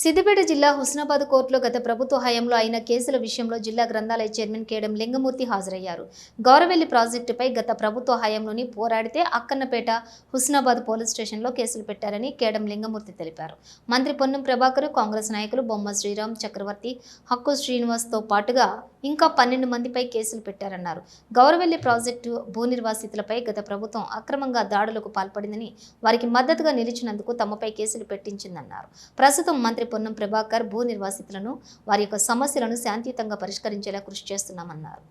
సిద్దిపేట జిల్లా హుస్నాబాద్ కోర్టులో గత ప్రభుత్వ హయాంలో అయిన కేసుల విషయంలో జిల్లా గ్రంథాలయ చైర్మన్ కేడం లింగమూర్తి హాజరయ్యారు. గౌరవెల్లి ప్రాజెక్టుపై గత ప్రభుత్వ హయాంలోని పోరాడితే అక్కన్నపేట హుస్నాబాద్ పోలీస్ స్టేషన్లో కేసులు పెట్టారని కేడం లింగమూర్తి తెలిపారు. మంత్రి పొన్నం ప్రభాకర్ కాంగ్రెస్ నాయకులు బొమ్మ శ్రీరామ్ చక్రవర్తి హక్కు శ్రీనివాస్తో పాటుగా ఇంకా పన్నెండు మందిపై కేసులు పెట్టారన్నారు. గౌరవెల్లి ప్రాజెక్టు భూ నిర్వాసితులపై గత ప్రభుత్వం అక్రమంగా దాడులకు పాల్పడిందని వారికి మద్దతుగా నిలిచినందుకు తమపై కేసులు పెట్టించిందన్నారు. ప్రస్తుతం మంత్రి పొన్నం ప్రభాకర్ భూ నిర్వాసితులను వారి యొక్క సమస్యలను శాంతియుతంగా పరిష్కరించేలా కృషి చేస్తున్నామన్నారు.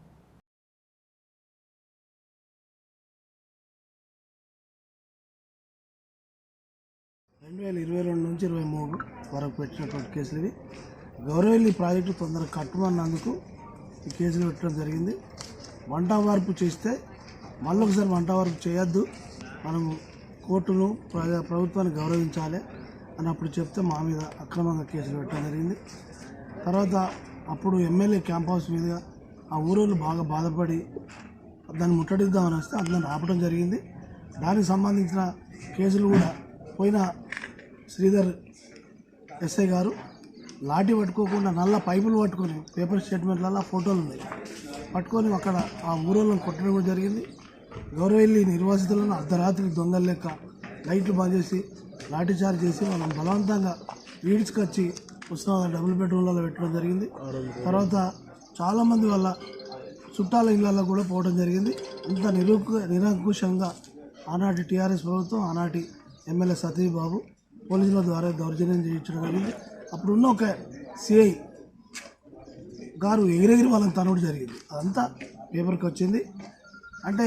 రెండు వేల ఇరవై రెండు నుంచి ఇరవై మూడు వరకు పెట్టినటువంటి కేసులు ఇవి. గౌరవల్లి ప్రాజెక్టు తొందరగా కట్టమన్నందుకు ఈ కేసులు పెట్టడం జరిగింది. వంట వార్పు చేస్తే మళ్ళీ ఒకసారి వంట వార్పు చేయొద్దు. మనం కోర్టును ప్రజా ప్రభుత్వాన్ని గౌరవించాలి. అని అప్పుడు చెప్తే మా మీద అక్రమంగా కేసులు పెట్టడం జరిగింది. తర్వాత అప్పుడు ఎమ్మెల్యే క్యాంప్ హౌస్ మీదుగా ఆ ఊరోళ్ళు బాగా బాధపడి దాన్ని ముట్టడిద్దామని వస్తే దాన్ని ఆపడం జరిగింది. దానికి సంబంధించిన కేసులు కూడా పోయిన శ్రీధర్ ఎస్ఐ గారు లాఠీ పట్టుకోకుండా నల్ల పైపులు పట్టుకొని పేపర్ స్టేట్మెంట్లలో ఫోటోలు ఉన్నాయి. పట్టుకొని అక్కడ ఆ ఊరోళ్ళని కొట్టడం కూడా జరిగింది. గౌరవెల్లి నిర్వాసితులను అర్ధరాత్రి దొంగల లెక్క లైట్లు బంద్ చేసి లాఠీ చార్జ్ చేసి మనం బలవంతంగా ఈడ్చుకొచ్చి ఉస్మానాబాద్ డబుల్ బెడ్రూమ్లలో పెట్టడం జరిగింది. తర్వాత చాలామంది వల్ల చుట్టాల ఇళ్ళలో కూడా పోవడం జరిగింది. ఇంత నిరుకు నిరంకుశంగా ఆనాటి టీఆర్ఎస్ ప్రభుత్వం ఆనాటి ఎమ్మెల్యే సతీష్ బాబు పోలీసుల ద్వారా దౌర్జన్యం చేయించడం జరిగింది. అప్పుడున్న ఒక సిఐ గారు ఎగిరెగిరి వాళ్ళని తనవడం జరిగింది. అదంతా పేపర్కి వచ్చింది. అంటే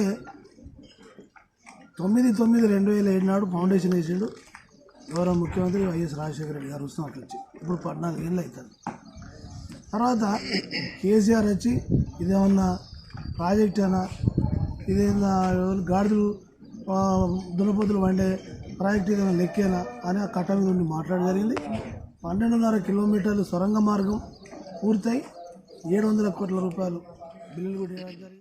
తొమ్మిది తొమ్మిది రెండు వేల ఏడు నాడు ఫౌండేషన్ వేసాడు. గౌరవ ముఖ్యమంత్రి వైఎస్ రాజశేఖర రెడ్డి గారు వస్తున్నట్లు వచ్చి. ఇప్పుడు పద్నాలుగు ఏళ్ళు అవుతుంది. తర్వాత కేసీఆర్ వచ్చి ఇదేమన్నా ప్రాజెక్ట్ అయినా ఇదేమన్నా గాడిదలు ఆ, వండే ప్రాజెక్ట్ ఏదైనా లెక్కేనా అని ఆ కట్ట మీద ఉండి మాట్లాడడం జరిగింది. పన్నెండున్నర కిలోమీటర్లు సొరంగ మార్గం పూర్తయి ఏడు వందల కోట్ల రూపాయలు బిల్లులు కూడా